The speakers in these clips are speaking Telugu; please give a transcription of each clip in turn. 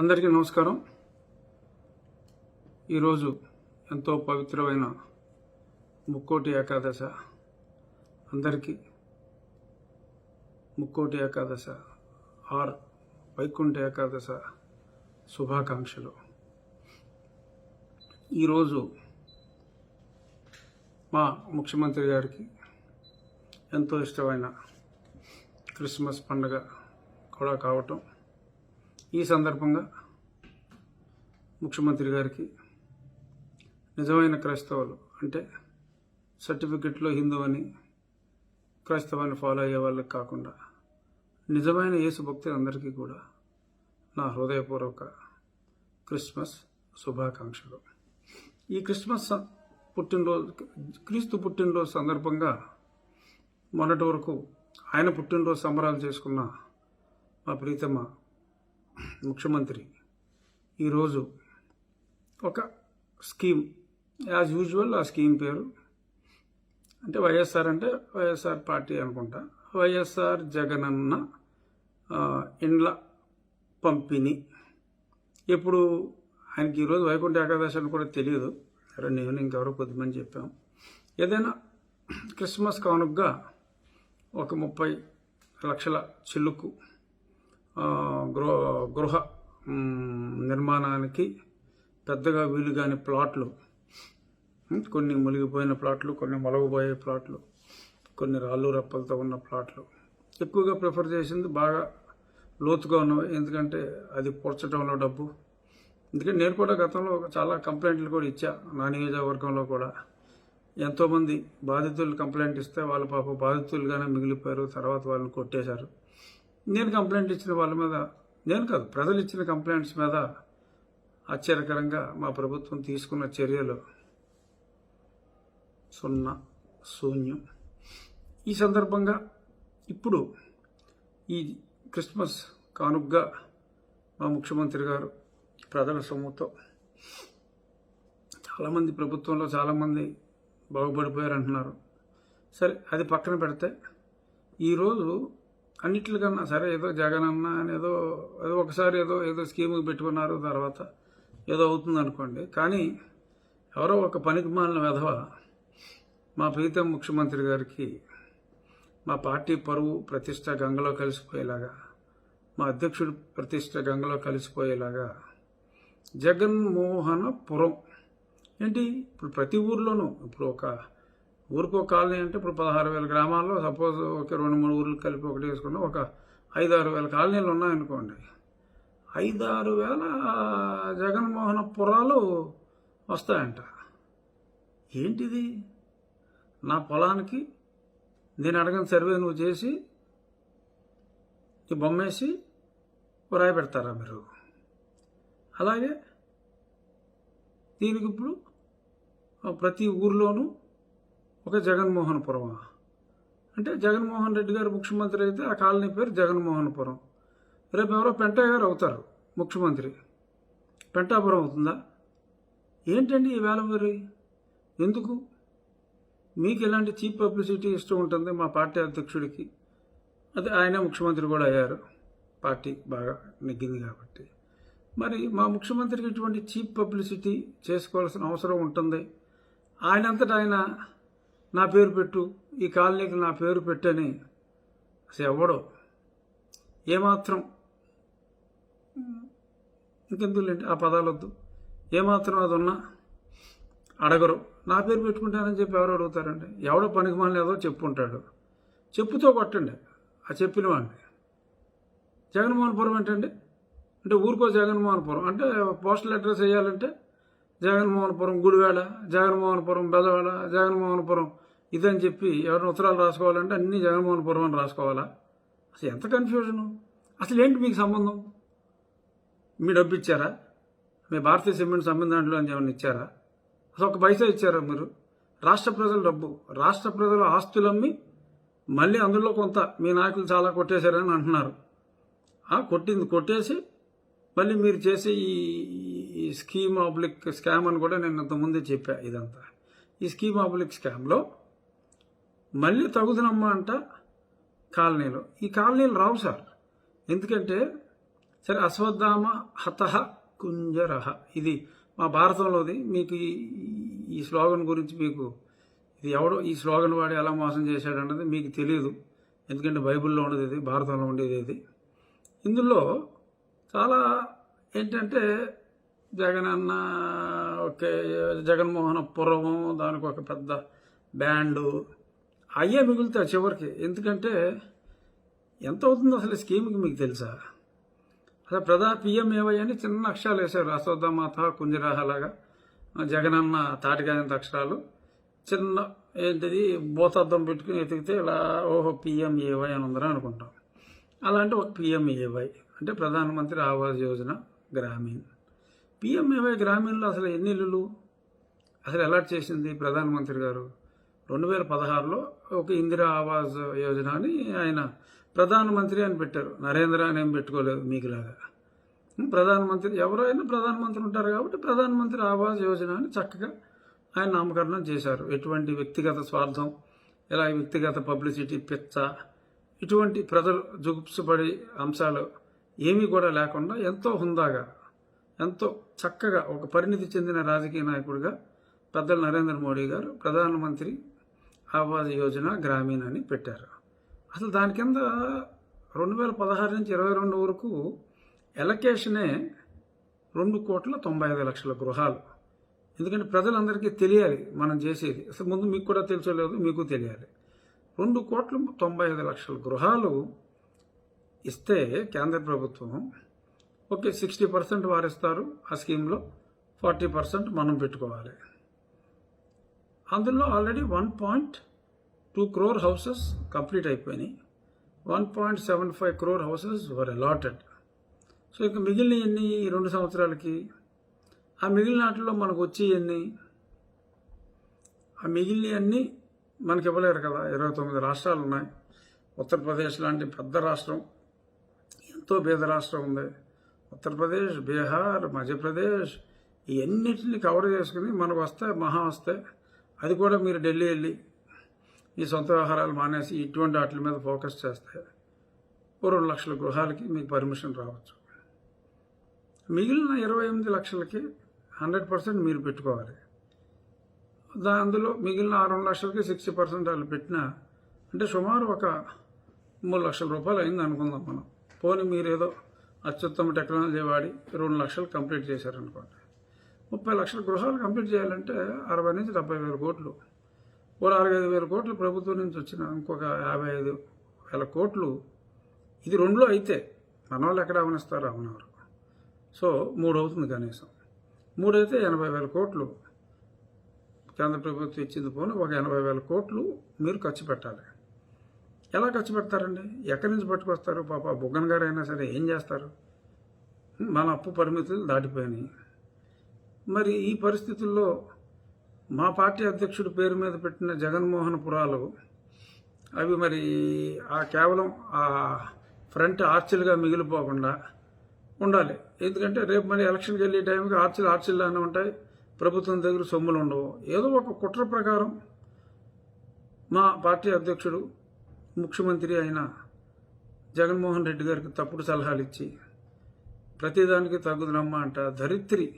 అందరికీ నమస్కారం. ఈరోజు ఎంతో పవిత్రమైన ముక్కోటి ఏకాదశ. అందరికీ ముక్కోటి ఏకాదశ ఆర్ వైకుంఠ ఏకాదశ శుభాకాంక్షలు. ఈరోజు మా ముఖ్యమంత్రి గారికి ఎంతో ఇష్టమైన క్రిస్మస్ పండుగ కూడా కావటం ఈ సందర్భంగా ముఖ్యమంత్రి గారికి నిజమైన క్రైస్తవులు అంటే సర్టిఫికెట్లో హిందూ అని క్రైస్తవాన్ని ఫాలో అయ్యే వాళ్ళకి కాకుండా నిజమైన యేసు భక్తులందరికీ కూడా నా హృదయపూర్వక క్రిస్మస్ శుభాకాంక్షలు. ఈ క్రిస్మస్ పుట్టినరోజు క్రీస్తు పుట్టినరోజు సందర్భంగా మొన్నటి వరకు ఆయన పుట్టినరోజు సంబరాలు చేసుకున్న మా ప్రీతమ్మ ముఖ్యమంత్రి. ఈరోజు ఒక స్కీమ్ యాజ్ యూజువల్ ఆ స్కీమ్ పేరు. అంటే వైఎస్ఆర్ అంటే వైఎస్ఆర్ పార్టీ అనుకుంటా. వైఎస్ఆర్ జగనన్న ఇండ్ల పంపిణీ. ఎప్పుడు ఆయనకి ఈరోజు వైకుంఠ ఏకాదశి అని కూడా తెలియదు సరే నేను ఇంకెవరో కొద్దిమంది చెప్పాం. ఏదైనా క్రిస్మస్ కానుకగా ఒక ముప్పై లక్షల చిల్లుకు గృహ గృహ నిర్మాణానికి పెద్దగా వీలు కాని ప్లాట్లు. కొన్ని మునిగిపోయిన ప్లాట్లు కొన్ని మొలగబోయే ప్లాట్లు కొన్ని రాళ్ళు రప్పలతో ఉన్న ప్లాట్లు. ఎక్కువగా ప్రిఫర్ చేసింది బాగా లోతుగా ఉన్నవి ఎందుకంటే అది పూడ్చడంలో డబ్బు. ఎందుకంటే నేను కూడా గతంలో చాలా కంప్లైంట్లు కూడా ఇచ్చా నా నియోజకవర్గంలో కూడా. ఎంతోమంది బాధితులు కంప్లైంట్ ఇస్తే వాళ్ళ పాప బాధితులుగానే మిగిలిపోయారు తర్వాత వాళ్ళని కొట్టేశారు. నేను కంప్లైంట్ ఇచ్చిన వాళ్ళ మీద నేను కాదు ప్రజలు ఇచ్చిన కంప్లైంట్స్ మీద ఆశ్చర్యకరంగా మా ప్రభుత్వం తీసుకున్న చర్యలు సున్నా శూన్యం. ఈ సందర్భంగా ఇప్పుడు ఈ క్రిస్మస్ కానుగ్గా మా ముఖ్యమంత్రి గారు ప్రజల సొమ్ముతో చాలామంది ప్రభుత్వంలో చాలామంది బాగుపడిపోయారు అంటున్నారు సరే అది పక్కన పెడితే ఈరోజు అన్నిట్లకన్నా సరే ఏదో జగన్ అన్న ఏదో ఏదో ఒకసారి ఏదో ఏదో స్కీమ్ పెట్టుకున్నారు తర్వాత ఏదో అవుతుంది అనుకోండి కానీ ఎవరో ఒక పనికి మాలిన వెధవ మా ప్రీతం ముఖ్యమంత్రి గారికి మా పార్టీ పరువు ప్రతిష్ట గంగలో కలిసిపోయేలాగా మా అధ్యక్షుడు ప్రతిష్ట గంగలో కలిసిపోయేలాగా జగన్మోహనపురం. ఏంటి? ఇప్పుడు ప్రతి ఊర్లోనూ ఇప్పుడు ఒక ఊరికి ఒక కాలనీ అంటే ఇప్పుడు పదహారు వేల గ్రామాల్లో సపోజ్ ఒక రెండు మూడు ఊర్లు కలిపి ఒకటి వేసుకున్న ఒక ఐదు ఆరు వేల కాలనీలు ఉన్నాయనుకోండి. ఐదారు వేల జగన్మోహనపురాలు వస్తాయంట. ఏంటిది? నా పొలానికి నేను అడగని సర్వే నువ్వు చేసి ఈ బొమ్మేసి రాయి పెడతారా మీరు? అలాగే దీనికి ఇప్పుడు ప్రతి ఊర్లోనూ ఒక జగన్మోహనపురమా అంటే జగన్మోహన్ రెడ్డి గారు ముఖ్యమంత్రి అయితే ఆ కాలనీ పేరు జగన్మోహనపురం రేపు ఎవరో పెంటయ్య గారు అవుతారు ముఖ్యమంత్రి. పెంటాపురం అవుతుందా? ఏంటండి ఈ వేల ఎందుకు? మీకు ఇలాంటి చీప్ పబ్లిసిటీ ఇష్టం ఉంటుంది మా పార్టీ అధ్యక్షుడికి? అదే ఆయన ముఖ్యమంత్రి కూడా అయ్యారు. పార్టీ బాగా నెగ్గింది కాబట్టి. మరి మా ముఖ్యమంత్రికి ఇటువంటి చీప్ పబ్లిసిటీ చేసుకోవాల్సిన అవసరం ఉంటుంది. ఆయనంతటా ఆయన నా పేరు పెట్టు ఈ కాలనీకి నా పేరు పెట్టని అసలు ఎవడో. ఏమాత్రం ఇంకెందుకులేండి ఆ పదాలు వద్దు. ఏమాత్రం అది ఉన్నా అడగరు. నా పేరు పెట్టుకుంటానని చెప్పి ఎవరు అడుగుతారండి? ఎవడో పనికి మానలేదో చెప్పుంటాడు. చెప్పుతో కొట్టండి ఆ చెప్పిన వాడిని జగన్మోహన్పురం ఏంటండి? అంటే ఊరుకో జగన్మోహన్పురం. అంటే పోస్టల్ అడ్రస్ వేయాలంటే జగన్మోహన్పురం గుడివేళ జగన్మోహన్పురం బెదవేళ జగన్మోహన్పురం ఇదని చెప్పి ఎవరైనా ఉత్తరాలు రాసుకోవాలంటే అన్ని జగన్మోహన్పురం అని రాసుకోవాలా? అసలు ఎంత కన్ఫ్యూజను అసలు ఏంటి మీకు సంబంధం? మీ డబ్బు ఇచ్చారా? మీ భారతీయ సిమెంట్ సంబంధం అని ఏమైనా ఇచ్చారా? అసలు ఒక పైసా ఇచ్చారా మీరు? రాష్ట్ర ప్రజల డబ్బు రాష్ట్ర ప్రజల ఆస్తులు అమ్మి మళ్ళీ అందులో కొంత మీ నాయకులు చాలా కొట్టేశారని అంటున్నారు. ఆ, కొట్టింది కొట్టేసి మళ్ళీ మీరు చేసే ఈ ఈ స్కీమ్ ఆబ్లిక్ స్కామ్ అని కూడా నేను ఇంతకుముందే చెప్పా ఇదంతా. ఈ స్కీమ్ ఆబ్లిక్ స్కామ్లో మళ్ళీ తగుదనమ్మ అంట కాలనీలో. ఈ కాలనీలు రావు సార్. ఎందుకంటే సరే అశ్వత్థామ హతహ కుంజరహ ఇది మా భారతంలోది. మీకు ఈ ఈ స్లోగన్ గురించి మీకు ఇది ఎవడో ఈ స్లోగన్ వాడి ఎలా మోసం చేశాడన్నది మీకు తెలియదు ఎందుకంటే బైబిల్లో ఉండేది ఇది భారతంలో ఉండేది ఇది. ఇందులో చాలా ఏంటంటే జగన్ అన్న ఓకే జగన్మోహన్ పూర్వం దానికి ఒక పెద్ద బ్యాండు అయ్యే మిగులుతాయి చివరికి. ఎందుకంటే ఎంత అవుతుందో అసలు స్కీమ్కి మీకు తెలుసా? అసలు ప్రధా పిఎంఏవై అని చిన్న అక్షరాలు వేశారు. అశ్వత్థమాత కుంజరాహ లాగా జగనన్న తాటికాయంత అక్షరాలు. చిన్న ఏంటిది? బోతార్థం పెట్టుకుని ఎతికితే ఇలా ఓహో పిఎంఏవై అని ఉందని అనుకుంటాం. అలాంటి ఒక పిఎంఏవై అంటే ప్రధానమంత్రి ఆవాస్ యోజన గ్రామీణ్. పిఎంఏవై గ్రామీణలో అసలు ఎన్ని ఇల్లులు? అసలు అలాట్ చేసింది ప్రధానమంత్రి గారు? రెండు వేల పదహారులో ఒక ఇందిరా ఆవాస్ యోజన అని ఆయన ప్రధానమంత్రి అని పెట్టారు. నరేంద్ర అని ఏం పెట్టుకోలేదు మీకులాగా. ప్రధానమంత్రి ఎవరైనా ప్రధానమంత్రి ఉంటారు కాబట్టి ప్రధానమంత్రి ఆవాస్ యోజన అని చక్కగా ఆయన నామకరణం చేశారు. ఎటువంటి వ్యక్తిగత స్వార్థం ఇలా వ్యక్తిగత పబ్లిసిటీ పిచ్చ ఇటువంటి ప్రజలు జుగుప్సుపడి అంశాలు ఏమీ కూడా లేకుండా ఎంతో హుందాగా ఎంతో చక్కగా ఒక పరిణితి చెందిన రాజకీయ నాయకుడిగా పెద్దలు నరేంద్ర మోడీ గారు ప్రధానమంత్రి ఆవాస్ యోజన గ్రామీణ అని పెట్టారు. అసలు దాని కింద రెండు వేల పదహారు నుంచి ఇరవై రెండు వరకు ఎలకేషనే రెండు కోట్ల తొంభై ఐదు లక్షల గృహాలు. ఎందుకంటే ప్రజలందరికీ తెలియాలి మనం చేసేది. అసలు ముందు మీకు కూడా తెలుసోలేదు మీకు తెలియాలి. రెండు కోట్ల తొంభై ఐదు లక్షల గృహాలు ఇస్తే కేంద్ర ప్రభుత్వం ఓకే సిక్స్టీ పర్సెంట్ వారిస్తారు ఆ స్కీమ్లో ఫార్టీ పర్సెంట్ మనం పెట్టుకోవాలి. అందులో already one point two crore houses complete అయిపోయినాయి. One point seven five crore houses were allotted. So ఇక మిగిలిన ఎన్ని ఈ రెండు సంవత్సరాలకి? ఆ మిగిలిన వాటిలో మనకు వచ్చి ఎన్ని? ఆ మిగిలిన అన్నీ మనకి ఇవ్వలేరు కదా. ఇరవై తొమ్మిది రాష్ట్రాలు ఉన్నాయి. ఉత్తరప్రదేశ్ లాంటి పెద్ద రాష్ట్రం. ఎంతో పేద రాష్ట్రం ఉంది. ఉత్తరప్రదేశ్ బీహార్ మధ్యప్రదేశ్ ఇవన్నిటిని కవర్ చేసుకుని మనకు వస్తే మహా వస్తే అది కూడా మీరు ఢిల్లీ వెళ్ళి ఈ సొంత వ్యవహారాలు మానేసి ఇటువంటి వాటి మీద ఫోకస్ చేస్తే ఓ రెండు లక్షల గృహాలకి మీకు పర్మిషన్ రావచ్చు. మిగిలిన ఇరవై ఎనిమిది లక్షలకి హండ్రెడ్ పర్సెంట్ మీరు పెట్టుకోవాలి. దా అందులో మిగిలిన ఆరు రెండు లక్షలకి సిక్స్టీ పర్సెంట్ వాళ్ళు పెట్టినా అంటే సుమారు ఒక మూడు లక్షల రూపాయలు అయింది అనుకుందాం మనం. పోనీ మీరేదో అత్యుత్తమ టెక్నాలజీ వాడి రెండు లక్షలు కంప్లీట్ చేశారనుకోండి. ముప్పై లక్షల గృహాలు కంప్లీట్ చేయాలంటే అరవై నుంచి డెబ్బై వేల కోట్లు. ఓ నాలుగైదు వేల కోట్లు ప్రభుత్వం నుంచి వచ్చిన ఇంకొక యాభై ఐదు వేల కోట్లు. ఇది రెండులో అయితే మన వాళ్ళు ఎక్కడ అవనిస్తారు అవనవరు. సో మూడు అవుతుంది కనీసం. మూడు అయితే ఎనభై వేల కోట్లు. కేంద్ర ప్రభుత్వం ఇచ్చింది పోనీ ఒక ఎనభై వేల కోట్లు మీరు ఖర్చు పెట్టాలి. ఎలా ఖర్చు పెడతారండి? ఎక్కడి నుంచి పట్టుకొస్తారు? పాప బుగ్గన్ గారు అయినా సరే ఏం చేస్తారు? మన అప్పు పరిమితులు దాటిపోయినాయి. మరి ఈ పరిస్థితుల్లో మా పార్టీ అధ్యక్షుడి పేరు మీద పెట్టిన జగన్మోహన్ పురాలు అవి మరి ఆ కేవలం ఆ ఫ్రంట్ ఆర్చిల్గా మిగిలిపోకుండా ఉండాలి. ఎందుకంటే రేపు మరి ఎలక్షన్కి వెళ్ళే టైంకి ఆర్చిల్ ఆర్చిల్లానే ఉంటాయి ప్రభుత్వం దగ్గర సొమ్ములు ఉండవు. ఏదో ఒక కుట్ర ప్రకారం మా పార్టీ అధ్యక్షుడు ముఖ్యమంత్రి అయిన జగన్మోహన్ రెడ్డి గారికి తప్పుడు సలహాలు ఇచ్చి ప్రతిదానికి తగ్గుదనమ్మ అంట ధరిత్రి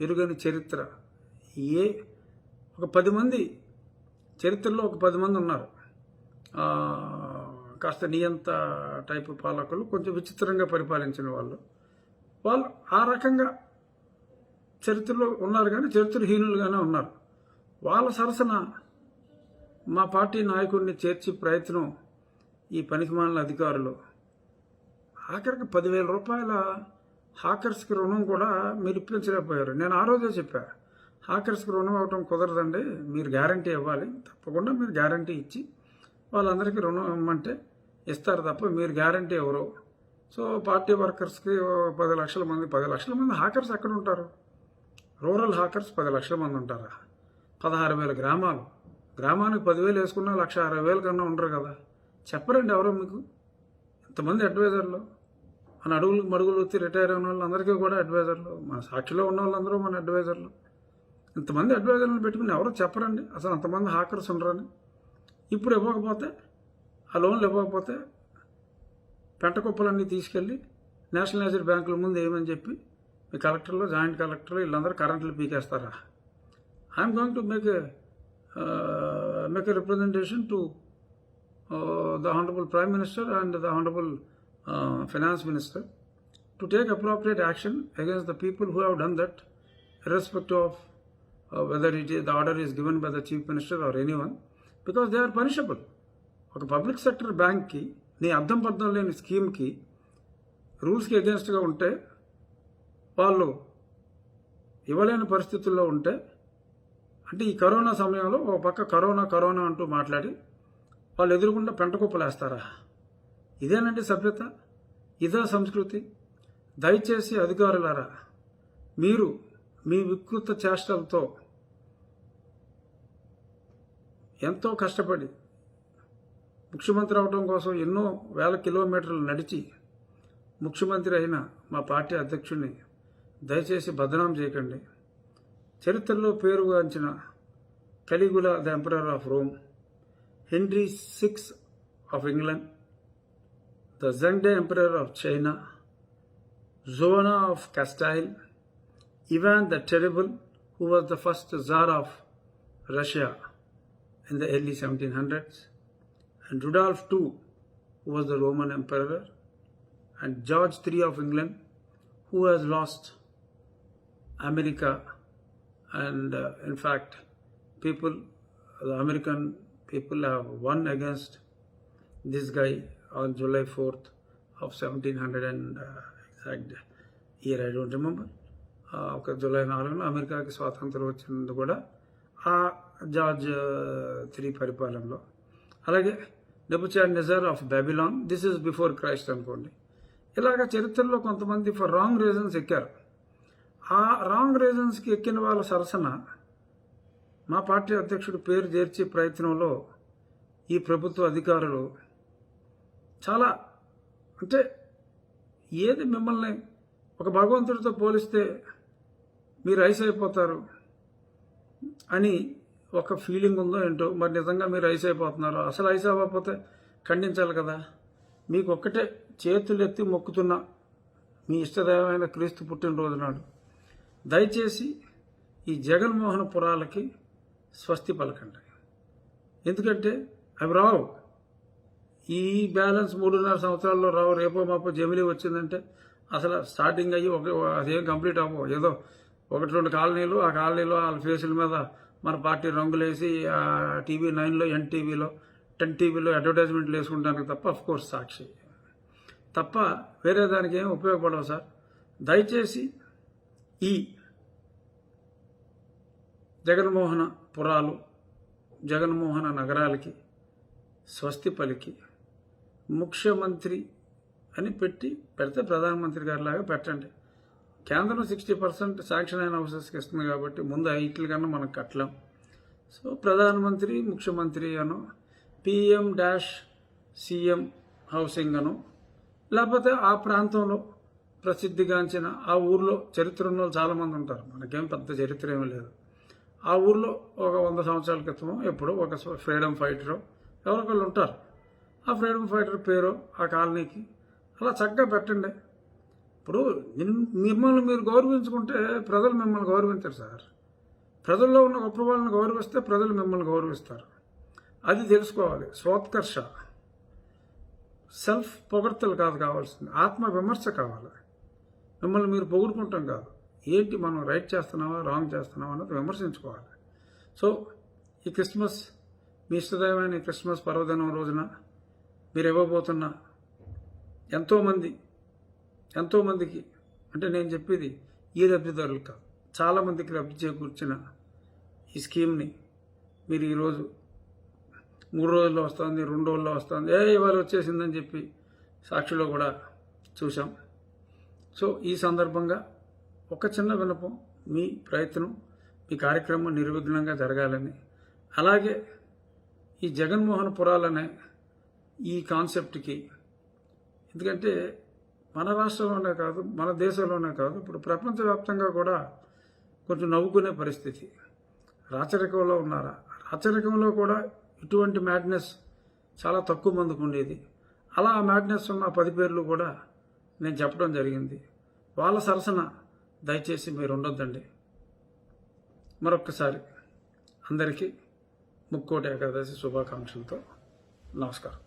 ఎరుగని చరిత్ర. ఏ ఒక పది మంది చరిత్రలో ఒక పది మంది ఉన్నారు. కాస్త నియంత టైపు పాలకులు కొంచెం విచిత్రంగా పరిపాలించిన వాళ్ళు. వాళ్ళు ఆ రకంగా చరిత్రలో ఉన్నారు కానీ చరిత్రహీనులుగానే ఉన్నారు. వాళ్ళ సరసన మా పార్టీ నాయకుడిని చేర్చి ప్రయత్నం ఈ పనికిమాలిన అధికారులు. ఆఖరికి పదివేల రూపాయల హాకర్స్కి రుణం కూడా మీరు ఇప్పించలేకపోయారు నేను ఆ రోజే చెప్పా హాకర్స్కి రుణం ఇవ్వటం కుదరదండి మీరు గ్యారంటీ ఇవ్వాలి తప్పకుండా మీరు గ్యారంటీ ఇచ్చి వాళ్ళందరికీ రుణం ఇవ్వమంటే ఇస్తారు తప్ప మీరు గ్యారంటీ ఎవరు సో పార్టీ వర్కర్స్కి ఓ పది లక్షల మంది పది లక్షల మంది హాకర్స్ ఎక్కడ ఉంటారు? రూరల్ హాకర్స్ పది లక్షల మంది ఉంటారా? పదహారు వేల గ్రామాలు. గ్రామానికి పదివేలు వేసుకున్నా లక్ష అరవై వేల కన్నా ఉండరు కదా. చెప్పరండి ఎవరో మీకు? ఇంతమంది అడ్వైజర్లు? మన అడుగులు మడుగులు వచ్చి రిటైర్ అయిన వాళ్ళందరికీ కూడా అడ్వైజర్లు మన సాక్షిలో ఉన్న వాళ్ళందరూ మన అడ్వైజర్లు. ఇంతమంది అడ్వైజర్లను పెట్టుకుని ఎవరో చెప్పరండి? అసలు అంతమంది హాకర్స్ ఉండరని. ఇప్పుడు ఇవ్వకపోతే ఆ లోన్లు ఇవ్వకపోతే పెంటకుప్పలన్నీ తీసుకెళ్ళి నేషనలైజ్డ్ బ్యాంకుల ముందు ఏమని చెప్పి మీ కలెక్టర్లు జాయింట్ కలెక్టర్లు వీళ్ళందరూ కరెంట్లు పీకేస్తారా? I'm going to make make a representation to the honourable prime minister and the honourable finance minister to take appropriate action against the people who have done that, irrespective of uh, whether it is, the order is given by the chief minister or anyone, because they are punishable. ఒక పబ్లిక్ సెక్టర్ బ్యాంక్కి నీ అర్థం పర్థం లేని స్కీమ్కి రూల్స్కి అగేన్స్ట్గా ఉంటే వాళ్ళు ఇవ్వలేని పరిస్థితుల్లో ఉంటే అంటే ఈ కరోనా సమయంలో ఒక పక్క కరోనా కరోనా అంటూ మాట్లాడి వాళ్ళు ఎదురుకుండా పెంటకుప్పలేస్తారా ఇదేనండి సభ్యత? ఇదే సంస్కృతి? దయచేసి అధికారులారా మీరు మీ వికృత చేష్టలతో ఎంతో కష్టపడి ముఖ్యమంత్రి అవడం కోసం ఎన్నో వేల కిలోమీటర్లు నడిచి ముఖ్యమంత్రి అయిన మా పార్టీ అధ్యక్షుడిని దయచేసి బదనాం చేయకండి. చరిత్రలో పేరుగాంచిన Caligula the emperor of Rome Henry six of England the Zhengde Emperor of China, Zona of Castile, Ivan the Terrible, who was the first Tsar of Russia in the early 1700s, and Rudolf II, who was the Roman Emperor, and George III of England, who has lost America, and uh, in fact, people, the American people have won against this guy on July 4th of 1700 and uh, exact year I don't remember ఒక జూలై నాలుగున అమెరికాకి స్వాతంత్రం వచ్చినందు కూడా ఆ జార్జ్ uh, త్రీ పరిపాలనలో. అలాగే Nebuchadnezzar of Babylon this is before Christ అనుకోండి. ఇలాగ చరిత్రలో కొంతమంది ఫర్ రాంగ్ రీజన్స్ ఎక్కారు. ఆ రాంగ్ రీజన్స్కి ఎక్కిన వాళ్ళ సరసన మా పార్టీ అధ్యక్షుడు పేరు చేర్చే ప్రయత్నంలో ఈ ప్రభుత్వ అధికారులు చాలా అంటే ఏది మిమ్మల్ని ఒక భగవంతుడితో పోలిస్తే మీరు ఐస్ అయిపోతారు అని ఒక ఫీలింగ్ ఉందో ఏంటో మరి నిజంగా మీరు ఐస్ అయిపోతున్నారు? అసలు ఐస్ అవ్వకపోతే ఖండించాలి కదా. మీకు ఒక్కటే చేతులు ఎత్తి మొక్కుతున్న మీ ఇష్టదైవమైన క్రీస్తు పుట్టినరోజు నాడు. దయచేసి ఈ జగన్మోహన పురాలకి స్వస్తి పలకండి. ఎందుకంటే అవి రావు. ఈ బ్యాలెన్స్ మూడున్నర సంవత్సరాల్లో రావు రేపో మాపో జమిలీ వచ్చిందంటే అసలు స్టార్టింగ్ అయ్యి ఒక అదేం కంప్లీట్ అవ్వవు. ఏదో ఒకటి రెండు కాలనీలు ఆ కాలనీలో వాళ్ళ ఫేసుల మీద మన పార్టీ రంగులేసి టీవీ నైన్లో ఎన్టీవీలో టెన్ టీవీలో అడ్వర్టైజ్మెంట్లు వేసుకుంటానికి తప్ప అఫ్ కోర్స్ సాక్షి. తప్ప వేరే దానికి ఏం ఉపయోగపడవు సార్. దయచేసి ఈ జగన్మోహన పురాలు జగన్మోహన నగరాలకి స్వస్తి పలికి. ముఖ్యమంత్రి అని పెట్టి పెడితే ప్రధానమంత్రి గారిలాగా పెట్టండి. కేంద్రం సిక్స్టీ పర్సెంట్ శాంక్షన్ అయిన హౌసెస్కి ఇస్తుంది కాబట్టి ముందు ఐటీల కన్నా మనకు కట్టలేం. సో ప్రధానమంత్రి ముఖ్యమంత్రి అను పిఎం డాష్ సీఎం హౌసింగ్ అను లేకపోతే ఆ ప్రాంతంలో ప్రసిద్ధిగాంచిన ఆ ఊర్లో చరిత్ర ఉన్న వాళ్ళు చాలామంది ఉంటారు. మనకేం పెద్ద చరిత్ర ఏమీ లేదు. ఆ ఊర్లో ఒక వంద సంవత్సరాల క్రితమో ఎప్పుడో ఒక ఫ్రీడమ్ ఫైటరో ఎవరికొకళ్ళు ఉంటారు. ఆ ఫ్రీడమ్ ఫైటర్ పేరు ఆ కాలనీకి. అలా చక్కగా పెట్టండి. ఇప్పుడు మిమ్మల్ని మీరు గౌరవించుకుంటే ప్రజలు మిమ్మల్ని గౌరవించరు సార్. ప్రజల్లో ఉన్న గొప్ప వాళ్ళని గౌరవిస్తే ప్రజలు మిమ్మల్ని గౌరవిస్తారు. అది తెలుసుకోవాలి. స్వోత్కర్ష. సెల్ఫ్ పొగడ్తలు కాదు కావాల్సింది. ఆత్మ విమర్శ కావాలి. మిమ్మల్ని మీరు పొగుడుకుంటాం కాదు. ఏంటి మనం రైట్ చేస్తున్నావా రాంగ్ చేస్తున్నావా అన్నది విమర్శించుకోవాలి. సో ఈ క్రిస్మస్ మీ ఇష్టదైవమైన ఈ క్రిస్మస్ పర్వదినం రోజున మీరు ఇవ్వబోతున్న ఎంతోమంది ఎంతోమందికి అంటే నేను చెప్పేది ఈ లబ్ధిదారులు కాదు చాలామందికి లబ్ధి చేకూర్చిన ఈ స్కీమ్ని మీరు ఈరోజు మూడు రోజుల్లో వస్తుంది రెండు రోజుల్లో వస్తుంది. ఏ ఇవాళ వచ్చేసిందని చెప్పి సాక్షిలో కూడా చూసాం సో ఈ సందర్భంగా ఒక చిన్న వినపం మీ ప్రయత్నం మీ కార్యక్రమం నిర్విఘ్నంగా జరగాలని. అలాగే ఈ జగన్మోహన్ పురాలనే ఈ కాన్సెప్ట్కి. ఎందుకంటే మన రాష్ట్రంలోనే కాదు మన దేశంలోనే కాదు ఇప్పుడు ప్రపంచవ్యాప్తంగా కూడా కొంచెం నవ్వుకునే పరిస్థితి. రాచరికంలో ఉన్నారా? రాచరికంలో కూడా ఇటువంటి మ్యాడ్నెస్ చాలా తక్కువ మందికి ఉండేది. అలా ఆ మ్యాడ్నెస్ ఉన్న పది పేర్లు కూడా నేను చెప్పడం జరిగింది. వాళ్ళ సరసన దయచేసి మీరు ఉండొద్దండి. మరొక్కసారి అందరికీ ముక్కోటి ఏకాదశి శుభాకాంక్షలతో నమస్కారం.